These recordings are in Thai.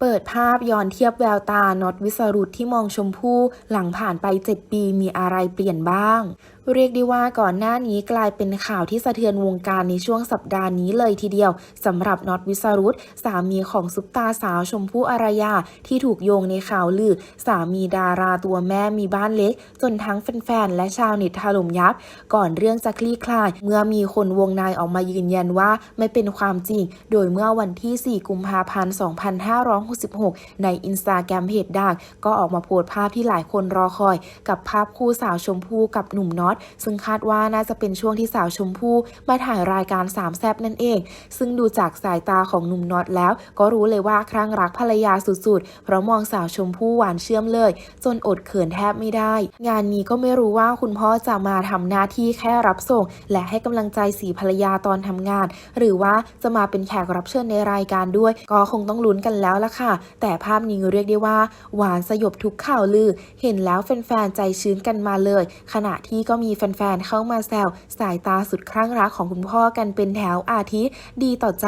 เปิดภาพย้อนเทียบแววตาน็อตวิสรุตที่มองชมพู่หลังผ่านไป 7 ปีมีอะไรเปลี่ยนบ้างเรียกได้ว่าก่อนหน้านี้กลายเป็นข่าวที่สะเทือนวงการในช่วงสัปดาห์นี้เลยทีเดียวสำหรับน็อตวิสรุตสามีของซุปตาสาวชมพู่อารยา ที่ถูกโยงในข่าวลือ สามีดาราตัวแม่มีบ้านเล็ก จนทั้งแฟนๆ และชาวเน็ตถล่มยับ ก่อนเรื่องจะคลี่คลาย เมื่อมีคนวงในออกมายืนยันว่าไม่เป็นความจริง โดยเมื่อวันที่ 4 กุมภาพันธ์ 2566 ในอินสตาแกรมเพจดังก็ออกมาโพสต์ภาพที่หลายคนรอคอย กับภาพคู่สาวชมพู่กับหนุ่มน็อตซึ่งคาดว่าน่าจะเป็นช่วงที่สาวชมพู่มาถ่ายรายการสามแซบนั่นเอง ซึ่งดูจากสายตาของหนุ่มน็อตแล้ว ก็รู้เลยว่าครั้งรักภรรยาสุดๆ เพราะมองสาวชมพู่หวานเชื่อมเลย จนอดเขินแทบไม่ได้ งานนี้ก็ไม่รู้ว่าคุณพ่อจะมาทำหน้าที่แค่รับส่ง และให้กำลังใจสีภรรยาตอนทำงาน หรือว่าจะมาเป็นแขกรับเชิญในรายการด้วย ก็คงต้องลุ้นกันแล้วล่ะค่ะ แต่ภาพนี้เรียกได้ว่า หวานสยบทุกข่าวลือ เห็นแล้วแฟนๆใจชื้นกันมาเลย ขณะที่ก็มีแฟนๆเข้ามาแซวสายตาสุดคลั่งรักของคุณพ่อกันเป็นแถวอาทิดีต่อใจ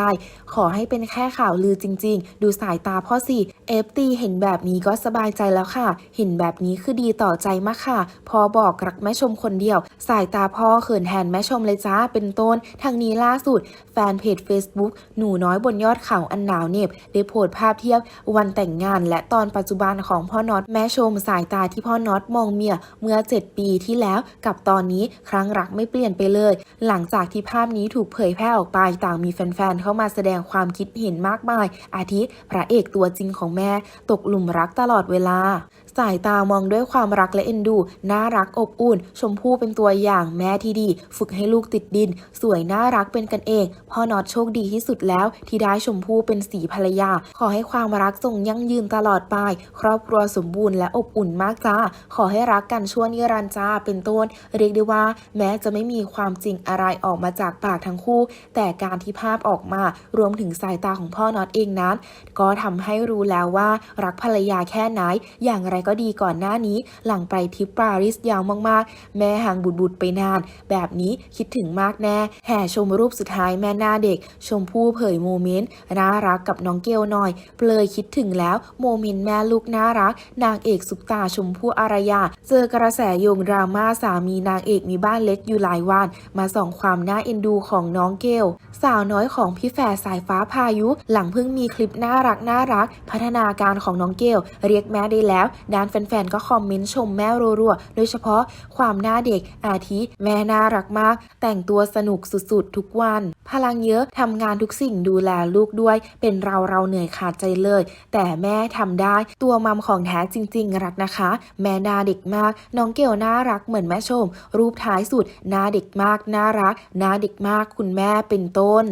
ขอให้เป็นแค่ข่าวลือจริง ๆ ดูสายตาพ่อสิเอฟตีเห็นแบบนี้ก็สบายใจแล้วค่ะ เห็นแบบนี้คือดีต่อใจมากค่ะ พอบอกรักแม่ชมคนเดียว สายตาพ่อเขินแทนแม่ชมเลยจ้าเป็นต้นทางนี้ล่าสุด แฟนเพจ Facebook หนูน้อยบนยอดเขาอันหนาวเหน็บได้โพสต์ภาพเทียบวันแต่งงานและตอนปัจจุบันของพ่อน็อตแม่ชมสายตาที่พ่อน็อตมองเมียเมื่อ 7 ปีที่แล้วกับตอนนี้ครั้งรักไม่เปลี่ยนไปเลย หลังจากที่ภาพนี้ถูกเผยแพร่ออกไปต่างมีแฟนๆเข้ามาแสดงความคิดเห็นมากมาย อาทิพระเอกตัวจริงของแม่ ตกหลุมรักตลอดเวลา สายตามองด้วยความรักและเอ็นดู น่ารักอบอุ่น ชมพู่เป็นตัวอย่างแม่ที่ดี ฝึกให้ลูกติดดิน สวยน่ารักเป็นกันเอง พ่อน็อตโชคดีที่สุดแล้ว ที่ได้ชมพู่เป็นสีภรรยา ขอให้ความรักจงยั่งยืนตลอดไป ครอบครัวสมบูรณ์และอบอุ่นมากจ้า ขอให้รักกันชั่วนิรันดร์จ้าเป็นต้น เรียกได้ว่า แม้จะไม่มีความจริงอะไรออกมาจากปากทั้งคู่ แต่การที่ภาพออกมารวมถึงสายตาของพ่อน็อตเองนั้น ก็ทำให้รู้แล้วว่ารักภรรยาแค่ไหนอย่างไรก็ดีก่อนหน้านี้ หลังไปทริปปารีสยาวมากๆ แม่ห่างบุดบุดๆไปนาน แบบนี้คิดถึงมากแน่ แห่ชมรูปสุดท้ายแม่หน้าเด็ก ชมพู่เผยโมเมนต์น่ารักกับน้องเกลหน่อย เปลยคิดถึงแล้วโมเมนต์แม่ลูกน่ารัก นางเอกซุปตาชมพู่อารยา เจอกระแสโยงดราม่าสามีนางเอกมีบ้านเล็กอยู่หลายวัน มาส่องความน่าเอ็นดูของน้องเกลสาวน้อยของพี่แฝดสายฟ้าพายุ หลังเพิ่งมีคลิปน่ารักน่ารัก พัฒนาการของน้องเกลเรียกแม่ได้แล้วด้านแฟนๆ ก็คอมเมนต์ชมแม่รัวๆ โดยเฉพาะความหน้าเด็กอาทิแม่น่ารักมาก แต่งตัวสนุกสุดๆ ทุกวัน พลังเยอะทำงานทุกสิ่งดูแลลูกด้วย เป็นเราเราเหนื่อยขาดใจเลย แต่แม่ทำได้ตัวมัมของแท้จริง ๆ รักนะคะ แม่น้าเด็กมาก น้องเกลน่ารักเหมือนแม่ชม รูปท้ายสุดหน้าเด็กมากน่ารักหน้าเด็กมากคุณแม่เป็นต้น